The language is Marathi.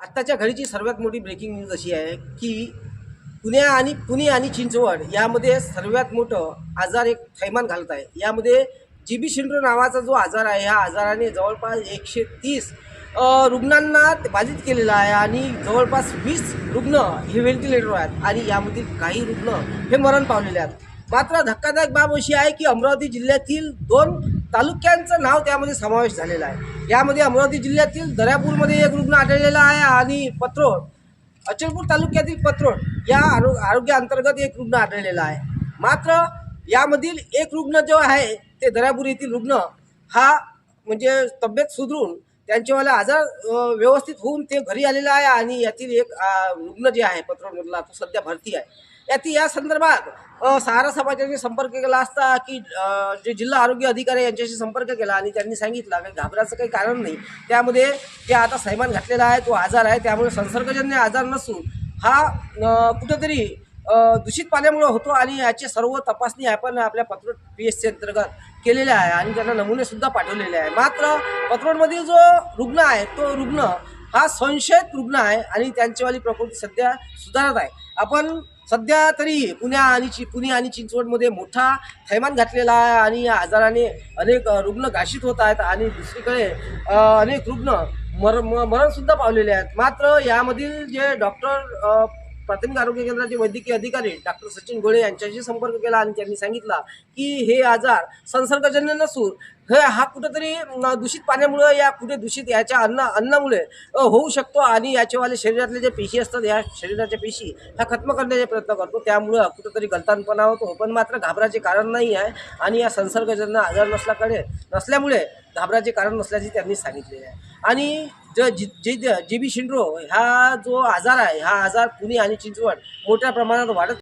आत्ताच्या घडीची सर्वात मोठी ब्रेकिंग न्यूज अशी आहे की पुणे आणि पुणे आणि चिंचवड यामध्ये सर्वात मोठं आजार एक थैमान घालत आहे. यामध्ये जी बी शिंड्रो नावाचा जो आजार आहे ह्या आजाराने जवळपास एकशे तीस रुग्णांना बाधित केलेला आहे आणि जवळपास वीस रुग्ण हे व्हेंटिलेटर आहेत आणि यामधील काही रुग्ण हे मरण पावलेले आहेत. मात्र धक्कादायक बाब अशी आहे की अमरावती जिल्ह्यातील दोन तालुक्यांचं नाव त्यामध्ये समावेश झालेला आहे. यामध्ये अमरावती जिल्ह्यातील दर्यापूरमध्ये एक रुग्ण आढळलेला आहे आणि पत्रोड अचलपूर तालुक्यातील पत्रोड या आरो आरोग्य अंतर्गत एक रुग्ण आढळलेला आहे. मात्र यामधील एक रुग्ण जो आहे ते दर्यापूर येथील रुग्ण हा म्हणजे तब्येत सुधरून त्यांच्यावाला आजार व्यवस्थित होऊन ते घरी आलेला आहे आणि यातील एक रुग्ण जे आहे पत्रोडमधला तो सध्या भरती आहे. यातील या संदर्भात सारा सहारा संपर्क केला असता की जे जिल्हा आरोग्य अधिकारी यांच्याशी संपर्क केला आणि त्यांनी सांगितलं काही घाबराचं काही कारण नाही. त्यामध्ये जे आता सैमान घातलेला आहे तो आजार आहे त्यामुळे संसर्गजन्य आजार नसून हा कुठंतरी दूषित पाण्यामुळे होतो आणि याची सर्व तपासणी आपण आपल्या पत्रोट पी एस सी अंतर्गत केलेल्या आहे आणि त्यांना नमुनेसुद्धा पाठवलेले आहे. मात्र पत्रोटमधील जो रुग्ण आहे तो रुग्ण हा संशयित रुग्ण आहे आणि त्यांचीवाली प्रकृती सध्या सुधारत आहे. आपण सध्या तरी पुण्या आणि चि पुणे आणि चिंचवडमध्ये मोठा थैमान घातलेला आहे आणि या आजाराने अनेक रुग्ण घाशित होत आहेत आणि दुसरीकडे अनेक रुग्ण मर म- मरणसुद्धा पावलेले आहेत. मात्र यामधील जे डॉक्टर प्राथमिक आरोग्य केंद्राचे वैद्यकीय अधिकारी डॉक्टर सचिन गोळे यांच्याशी संपर्क केला आणि त्यांनी सांगितला की हे आजार संसर्गजन्य नसून हे हा कुठंतरी दूषित पाण्यामुळं या कुठे दूषित याच्या अन्न अन्नामुळे होऊ शकतो आणि याच्यावाले शरीरातले जे पेशी असतात या शरीराच्या पेशी ह्या खत्म करण्याचे प्रयत्न करतो. त्यामुळं कुठंतरी गलतानपणा होतो. पण मात्र घाबराचे कारण नाही आहे आणि या संसर्गजन्य आजार नसल्याकडे नसल्यामुळे घाबराचे कारण नसल्याचे त्यांनी सांगितले आहे. आणि जी जे जे बी शिंड्रो हा जो आजार आहे हा आजार पुणे आणि चिंचवड मोठ्या प्रमाणात वाढत